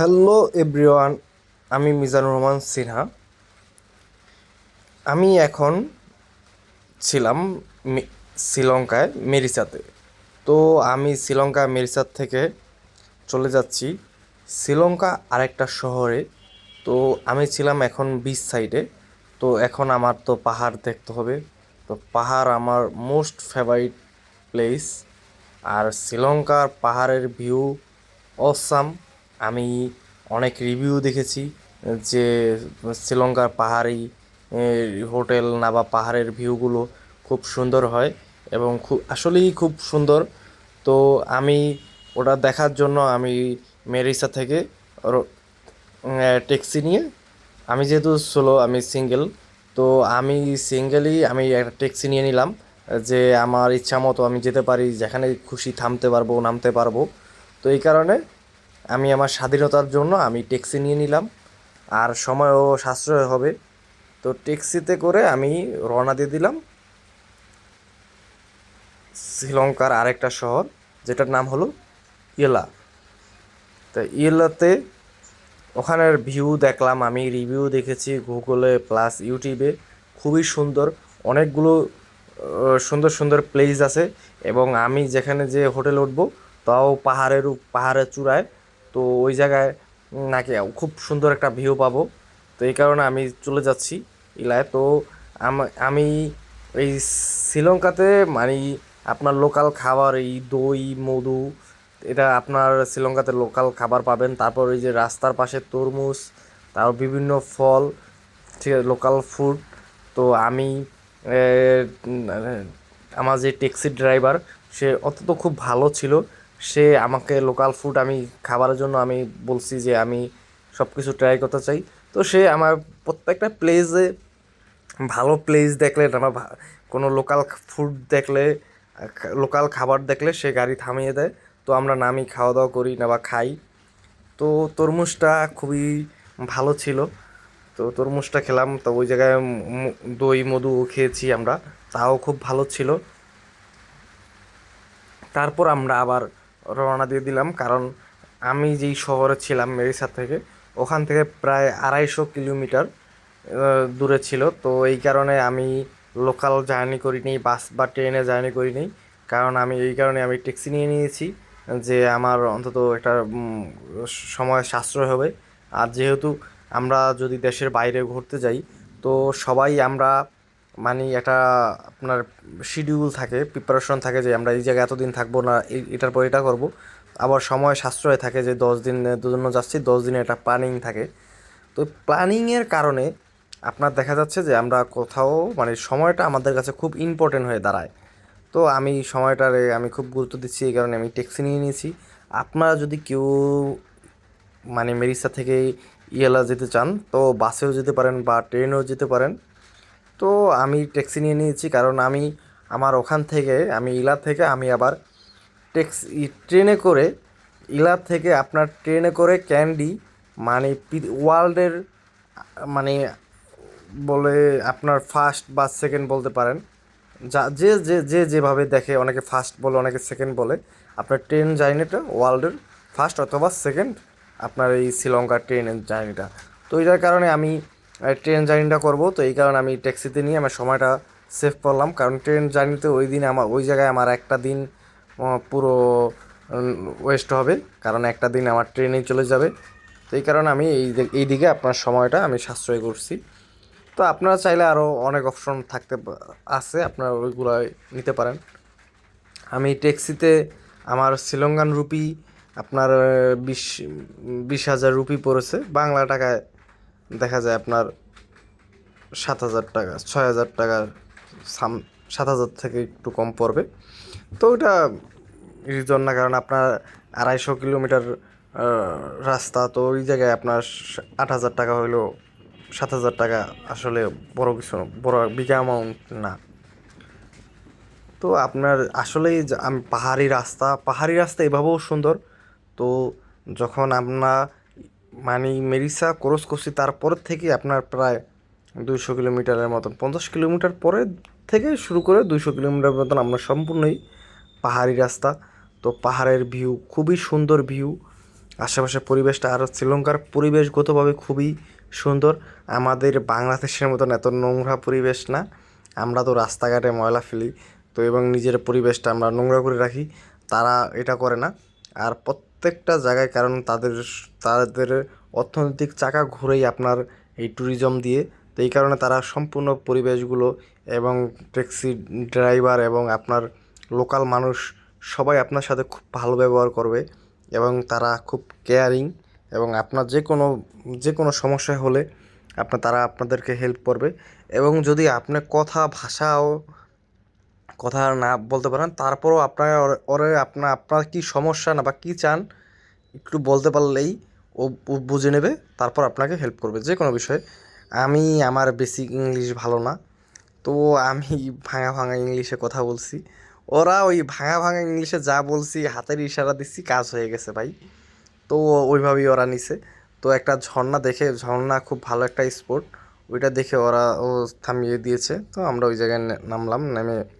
Hello everyone, আমি মিজানুর রহমান সিনহা। আমি এখন ছিলাম শ্রীলঙ্কায়, মেরিসাতে। তো আমি শ্রীলঙ্কা, মেরিসাত থেকে চলে যাচ্ছি। শ্রীলঙ্কা আরেকটা শহরে। তো আমি ছিলাম এখন বিচ সাইডে তো এখন আমার তো পাহাড় দেখতে হবে। তো পাহাড় আমার মোস্ট ফেভারিট প্লেস আর শ্রীলঙ্কার পাহাড়ের ভিউ অসাম আমি অনেক রিভিউ দেখেছি, যে শ্রীলঙ্কার পাহাড়ি হোটেল না বা পাহাড়ের ভিউগুলো খুব সুন্দর হয় এবং খুব আসলেই খুব সুন্দর। তো আমি ওটা দেখার জন্য আমি মেরিসা থেকে ট্যাক্সি নিয়ে, আমি যেহেতু সোলো আমি সিঙ্গেল তো আমি সিঙ্গেলই আমি একটা ট্যাক্সি নিয়ে নিলাম, যে আমার ইচ্ছা মতো আমি যেতে পারি, যেখানে খুশি থামতে পারব, নামতে পারব। তো এই কারণে আমি আমার স্বাধীনতার জন্য আমি ট্যাক্সি নিয়ে নিলাম। আর সময়ও সাশ্রয় হবে। তো ট্যাক্সিতে করে আমি রওনা দিয়ে দিলাম। শ্রীলঙ্কার আরেকটা শহর, যেটার নাম হলো ইয়েলা। তো ইয়েলাতে ওখানের ভিউ দেখলাম, আমি রিভিউ দেখেছি গুগলে প্লাস ইউটিউবে। খুবই সুন্দর, অনেকগুলো সুন্দর সুন্দর প্লেস আছে। এবং আমি যেখানে যে হোটেল উঠবো, তাও পাহাড়ের পাহাড়ের চূড়ায় তো ওই জায়গায়, নাকি খুব সুন্দর একটা ভিউ পাবো। তো এই কারণে আমি চলে যাচ্ছি ইলায়। তো আম- এই শ্রীলঙ্কাতে মানে আপনার লোকাল খাবার, এই দই, মধু, এটা আপনার শ্রীলঙ্কাতে লোকাল খাবার পাবেন। তারপর এই যে রাস্তার পাশে তরমুজ, তারপর বিভিন্ন ফল, ঠিক আছে লোকাল ফুড তো আমি আমার যে ট্যাক্সি ড্রাইভার সে অত্যন্ত খুব ভালো ছিল। সে আমাকে লোকাল ফুড আমি খাবারের জন্য আমি বলছি যে আমি সব কিছু ট্রাই করতে চাই। তো সে আমার প্রত্যেকটা প্লেসে ভালো প্লেস দেখলে, আমার কোনো লোকাল ফুড দেখলে লোকাল খাবার দেখলে সে গাড়ি থামিয়ে দেয়। তো আমরা নামি খাওয়া দাওয়া করি না বা খাই। তো তরমুজটা খুবই ভালো ছিল। তো তরমুজটা খেলাম, তো ওই জায়গায় দই, মধু খেয়েছি আমরা। তাও খুব ভালো ছিল। তারপর আমরা আবার রওনা দিয়ে দিলাম। কারণ আমি যেই শহরে ছিলাম মেরিসা থেকে, ওখান থেকে প্রায় আড়াইশো কিলোমিটার দূরে ছিল। তো এই কারণে আমি লোকাল জার্নি করিনি, বাস বা ট্রেনে জার্নি করিনি। কারণ আমি, এই কারণে আমি ট্যাক্সি নিয়ে নিয়েছি যে আমার অন্তত একটা সময় সাশ্রয় হবে। আর যেহেতু আমরা যদি দেশের বাইরে ঘুরতে যাই, তো সবাই আমরা মানে একটা আপনার শিডিউল থাকে প্রিপারেশন থাকে যে আমরা এই জায়গায় এতদিন থাকব না এটার পর এটা করব। আবার সময় সাশ্রয় থাকে যে দশ দিনের জন্য যাচ্ছি, দশ দিনে একটা প্ল্যানিং থাকে। তো প্ল্যানিংয়ের কারণে আপনার দেখা যাচ্ছে যে আমরা কোথাও মানে সময়টা আমাদের কাছে খুব ইম্পর্টেন্ট হয়ে দাঁড়ায়। তো আমি সময়টারে আমি খুব গুরুত্ব দিচ্ছি, এই কারণে আমি ট্যাক্সি নিয়ে নিয়েছি। আপনারা যদি কেউ মানে মেরিসা থেকে ইয়েলা যেতে চান, তো বাসেও যেতে পারেন বা ট্রেনেও যেতে পারেন। তো আমি ট্যাক্সি নিয়ে নিয়েছি, কারণ আমি আমার ওখান থেকে, আমি ইলা থেকে আমি আবার ট্যাক্সি ট্রেনে করে ইলা থেকে আপনার ট্রেনে করে ক্যান্ডি মানে ওয়ার্ল্ডের মানে বলে আপনার ফার্স্ট বা সেকেন্ড বলতে পারেন। যা, যে যে যে যেভাবে দেখে, অনেকে ফার্স্ট বলে, অনেকে সেকেন্ড বলে, আপনার ট্রেন জার্নিটা ওয়ার্ল্ডের ফার্স্ট অথবা সেকেন্ড আপনার এই শ্রীলঙ্কার ট্রেনের জার্নিটা। তো এটার কারণে আমি ট্রেন জার্নিটা করব, তো এই কারণে আমি ট্যাক্সিতে নিয়ে আমার সময়টা সেভ করলাম। কারণ ট্রেন জার্নিতে ওই দিন আমার, ওই জায়গায় আমার একটা দিন পুরো ওয়েস্ট হবে। কারণ একটা দিন আমার ট্রেনেই চলে যাবে। তো এই কারণে আমি এই দিক- এই দিকে আপনার সময়টা আমি সাশ্রয় করছি। তো আপনারা চাইলে আরও অনেক অপশন থাকতে আছে, আপনারা ওইগুলো নিতে পারেন। আমি ট্যাক্সিতে আমার শ্রীলঙ্কান রুপি আপনার বিশ বিশ হাজার রুপি পড়েছে। বাংলা টাকায় দেখা যায় আপনার সাত হাজার টাকা, ছয় হাজার টাকা সাম, সাত হাজার থেকে একটু কম পড়বে। তো ওটা রিজন না, কারণ আপনার আড়াইশো কিলোমিটার রাস্তা, তো ওই জায়গায় আপনার আট হাজার টাকা হইলেও সাত হাজার টাকা আসলে বড় কিছু বড় বিগ অ্যামাউন্ট না। তো আপনার আসলেই আম- পাহাড়ি রাস্তা পাহাড়ি রাস্তা এভাবেও সুন্দর। তো যখন আমরা মানে মেরিসা ক্রস করছি তারপর থেকে আপনার প্রায় দুইশো কিলোমিটারের মতন, পঞ্চাশ কিলোমিটার পরে থেকে শুরু করে দুইশো কিলোমিটার মতন আমরা সম্পূর্ণই পাহাড়ি রাস্তা। তো পাহাড়ের ভিউ, খুবই সুন্দর ভিউ। আশেপাশের পরিবেশটা আর শ্রীলঙ্কার পরিবেশগতভাবে খুবই সুন্দর। আমাদের বাংলাদেশের মতন এত নোংরা পরিবেশ না, আমরা তো রাস্তাঘাটে ময়লা ফেলি। তো এবং নিজের পরিবেশটা আমরা নোংরা করে রাখি, তারা এটা করে না। আর প্রত্যেকটা জায়গায়, কারণ তাদের তাদের অর্থনৈতিক চাকা ঘুরেই আপনার এই ট্যুরিজম দিয়ে। তো এই কারণে তারা সম্পূর্ণ পরিবেশগুলো এবং ট্যাক্সি ড্রাইভার এবং আপনার লোকাল মানুষ সবাই আপনার সাথে খুব ভালো ব্যবহার করবে এবং তারা খুব কেয়ারিং এবং আপনার যে কোনো যে কোনো সমস্যা হলে আপনার, তারা আপনাদেরকে হেল্প করবে। এবং যদি আপনি কথা, ভাষাও কথা না বলতে পারেন, তারপরও আপনার ওরে- আপনার আপনার কী সমস্যা না বা কী চান, একটু বলতে পারলেই ও বুঝে নেবে, তারপর আপনাকে হেল্প করবে যে কোনো বিষয়ে। আমি আমার বেসিক ইংলিশ ভালো না, তো আমি ভাঙা ভাঙা ইংলিশে কথা বলছি। ওরা ওই ভাঙা ভাঙা ইংলিশে যা বলছি, হাতের ইশারা দিচ্ছি, কাজ হয়ে গেছে ভাই। তো ওইভাবেই ওরা নিছে। তো একটা ঝর্ণা দেখে, ঝর্ণা খুব ভালো একটা স্পট ওইটা দেখে ওরা ও থামিয়ে দিয়েছে। তো আমরা ওই জায়গায় নামলাম, নেমে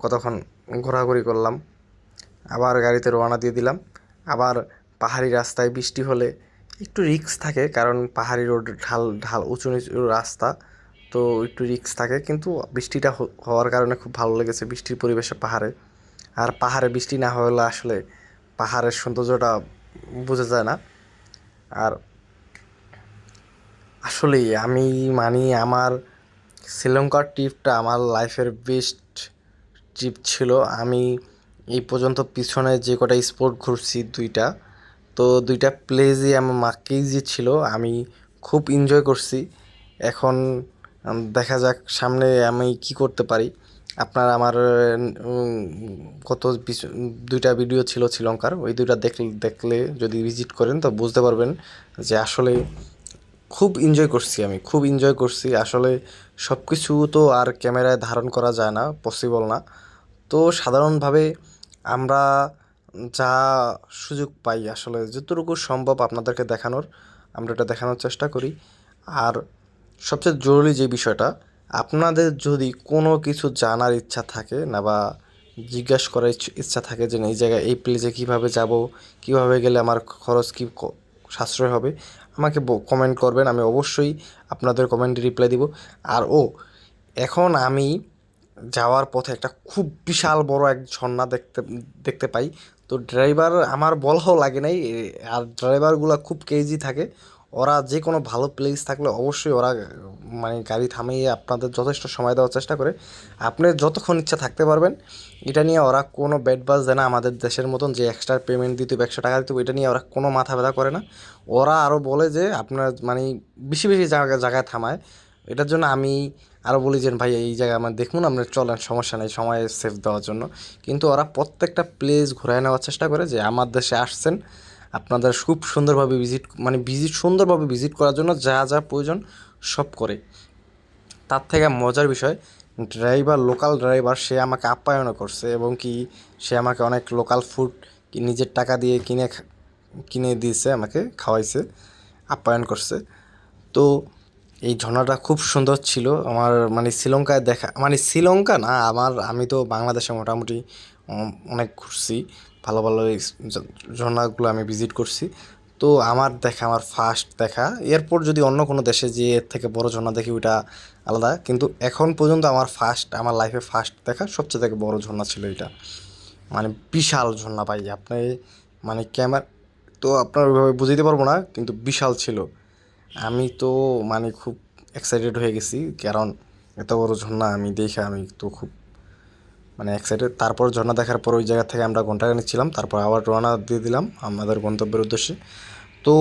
কতক্ষণ ঘোরাঘুরি করলাম, আবার গাড়িতে রওনা দিয়ে দিলাম, আবার পাহাড়ি রাস্তায় বৃষ্টি হলে একটু রিক্স থাকে, কারণ পাহাড়ি রোড ঢাল ঢাল, উঁচু নিচু রাস্তা, তো একটু রিক্স থাকে, কিন্তু বৃষ্টিটা হওয়ার কারণে খুব ভালো লেগেছে বৃষ্টির পরিবেশে পাহাড়ে। আর পাহাড়ে বৃষ্টি না হলে আসলে পাহাড়ের সৌন্দর্যটা বোঝা যায় না। আর আসলেই আমি মানি আমার শ্রীলঙ্কার ট্রিপটা আমার লাইফের বেস্ট ট্রিপ ছিল, আমি এই পর্যন্ত পিছনে যে কটা স্পট ঘুরছি দুইটা, তো দুইটা প্লেসই আমার মাকেই যে ছিল, আমি খুব এনজয় করছি। এখন দেখা যাক সামনে আমি কি করতে পারি। আপনার আমার পিছ- দুইটা ভিডিও ছিল শ্রীলঙ্কার, ওই দুইটা দেখলে দেখলে যদি ভিজিট করেন তো বুঝতে পারবেন যে আসলে খুব এনজয় করছি আমি, খুব এনজয় করছি। আসলে সব কিছু তো আর ক্যামেরায় ধারণ করা যায় না পসিবল না। তো সাধারণভাবে আমরা যা সুযোগ পাই আসলে, যতটুকু সম্ভব আপনাদেরকে দেখানোর, আমরা এটা দেখানোর চেষ্টা করি। আর সবচেয়ে জরুরি যে বিষয়টা, আপনাদের যদি কোনো কিছু জানার ইচ্ছা থাকে না বা জিজ্ঞাসা করার ইচ্ছ- থাকে যে এই জায়গায়, এই প্লেসে কীভাবে যাব, কীভাবে গেলে আমার খরচ কী সাশ্রয় হবে, আমাকে কমেন্ট করবেন, আমি অবশ্যই আপনাদের কমেন্টে রিপ্লাই দিব। আর ও, এখন আমি যাওয়ার পথে একটা খুব বিশাল বড় এক ঝর্ণা দেখতে দেখতে পাই। তো ড্রাইভার আমার বলাও লাগে নাই, আর ড্রাইভারগুলো খুব কেজি থাকে। ওরা যে কোনো ভালো প্লেস থাকলে অবশ্যই ওরা মানে গাড়ি থামিয়ে আপনাদের যথেষ্ট সময় দেওয়ার চেষ্টা করে। আপনি যতক্ষণ ইচ্ছা থাকতে পারবেন, এটা নিয়ে ওরা কোনো ব্যাড বাস দেয় না আমাদের দেশের মতন যে এক্সট্রা পেমেন্ট দিতে হবে একশো টাকা দিতে এটা নিয়ে ওরা কোনো মাথা ব্যথা করে না। ওরা আরও বলে যে আপনার মানে বেশি বেশি জায়গা, জায়গায় থামায়। এটার জন্য আমি আরও বলি যে, ভাই, এই জায়গায় আমার দেখুন আপনার চলেন, সমস্যা নেই, সময় সেভ দেওয়ার জন্য। কিন্তু ওরা প্রত্যেকটা প্লেস ঘুরায় নেওয়ার চেষ্টা করে যে, আমার দেশে আসছেন, আপনাদের খুব সুন্দরভাবে ভিজিট মানে ভিজিট সুন্দরভাবে ভিজিট করার জন্য যা যা প্রয়োজন সব করে। তার থেকে মজার বিষয় ড্রাইভার লোকাল ড্রাইভার সে আমাকে আপ্যায়নও করছে এবং কি, সে আমাকে অনেক লোকাল ফুড নিজের টাকা দিয়ে কিনে কিনে দিয়েছে, আমাকে খাওয়াইছে, আপ্যায়ন করছে। তো এই ঝর্ণাটা খুব সুন্দর ছিল। আমার মানে শ্রীলঙ্কায় দেখা মানে শ্রীলঙ্কা না, আমার, আমি তো বাংলাদেশে মোটামুটি অনেক ঘুরছি। ভালো ভালো এই ঝর্ণাগুলো আমি ভিজিট করছি। তো আমার দেখা, আমার ফার্স্ট দেখা। এরপর যদি অন্য কোনো দেশে যে এর থেকে বড় ঝর্ণা দেখি, ওইটা আলাদা। কিন্তু এখন পর্যন্ত আমার ফার্স্ট আমার লাইফে ফার্স্ট দেখা সবচেয়ে থেকে বড় ঝর্ণা ছিল এটা। মানে বিশাল ঝর্ণা ভাই, আপনি মানে ক্যামেরা, তো আপনার ওইভাবে বুঝাইতে পারব না, কিন্তু বিশাল ছিল। আমি তো মানে খুব এক্সাইটেড হয়ে গেছি, কারণ এত বড় ঝর্ণা আমি দেখে আমি তো খুব মানে এক্সাইটেড তারপর ঝর্ণা দেখার পর ওই জায়গা থেকে আমরা ঘণ্টা নিচ্ছিলাম তারপর আবার রওনা দিয়ে দিলাম আমাদের গন্তব্যের উদ্দেশ্যে। তো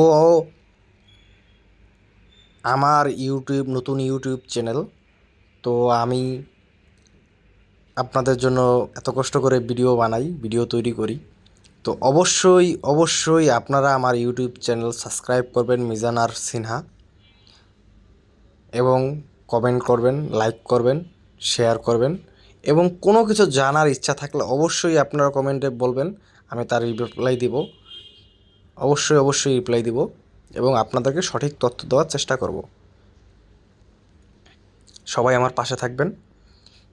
আমার ইউটিউব, নতুন ইউটিউব চ্যানেল, তো আমি আপনাদের জন্য এত কষ্ট করে ভিডিও বানাই, ভিডিও তৈরি করি। তো অবশ্যই অবশ্যই আপনারা আমার ইউটিউব চ্যানেল সাবস্ক্রাইব করবেন মিজানার সিনহা। এবং কমেন্ট করবেন, লাইক করবেন, শেয়ার করবেন। এবং কোনো কিছু জানার ইচ্ছা থাকলে অবশ্যই আপনারা কমেন্টে বলবেন, আমি তার রিপ্লাই দিব। অবশ্যই অবশ্যই রিপ্লাই দিব এবং আপনাদেরকে সঠিক তথ্য দেওয়ার চেষ্টা করব। সবাই আমার পাশে থাকবেন।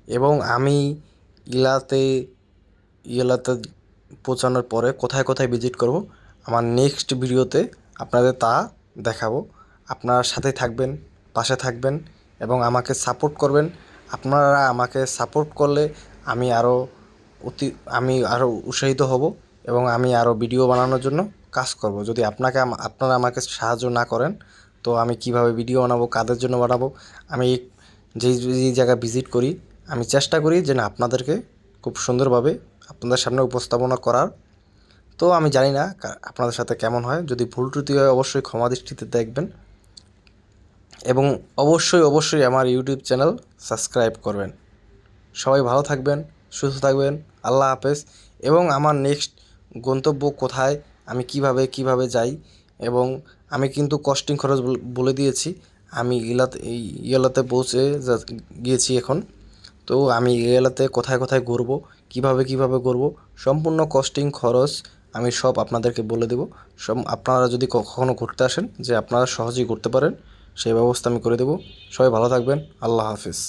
এবং আমি ইলাতে ইলাতে পৌঁছানোর পরে কোথায় কোথায় ভিজিট করব, আমার নেক্সট ভিডিওতে আপনাদের তা দেখাবো। আপনারা সাথে থাকবেন, পাশে থাকবেন এবং আমাকে সাপোর্ট করবেন। আপনারা আমাকে সাপোর্ট করলে আমি আরও অতি, আমি আরও উৎসাহিত হব এবং আমি আরও ভিডিও বানানোর জন্য কাজ করব। যদি আপনাকে আপনারা আমাকে সাহায্য না করেন, তো আমি কীভাবে ভিডিও বানাবো, কাদের জন্য বানাবো, আমি যেই যেই জায়গায় ভিজিট করি, আমি চেষ্টা করি যে না আপনাদেরকে খুব সুন্দরভাবে আপনাদের সামনে উপস্থাপনা করার। তো আমি জানি না আপনাদের সাথে কেমন হয়। যদি ভুল ত্রুটি হয়, অবশ্যই ক্ষমা দৃষ্টিতে দেখবেন। এবং অবশ্যই অবশ্যই আমার ইউটিউব চ্যানেল সাবস্ক্রাইব করবেন। সবাই ভালো থাকবেন, সুস্থ থাকবেন, আল্লাহ হাফেজ। এবং আমার নেক্সট গন্তব্য কোথায়, আমি কীভাবে কীভাবে যাই, এবং আমি কিন্তু কস্টিং খরচ বলে দিয়েছি। আমি ইলাতে ইয়েলাতে পৌঁছে গিয়েছি এখন। তো আমি এলাতে কোথায় কোথায় ঘুরবো কীভাবে কীভাবে করব, সম্পূর্ণ কস্টিং খরচ আমি সব আপনাদেরকে বলে দেব। সব আপনারা যদি কখনও ঘুরতে আসেন, যে আপনারা সহজেই করতে পারেন, সেই ব্যবস্থা আমি করে দেব। সবাই ভালো থাকবেন, আল্লাহ হাফিজ।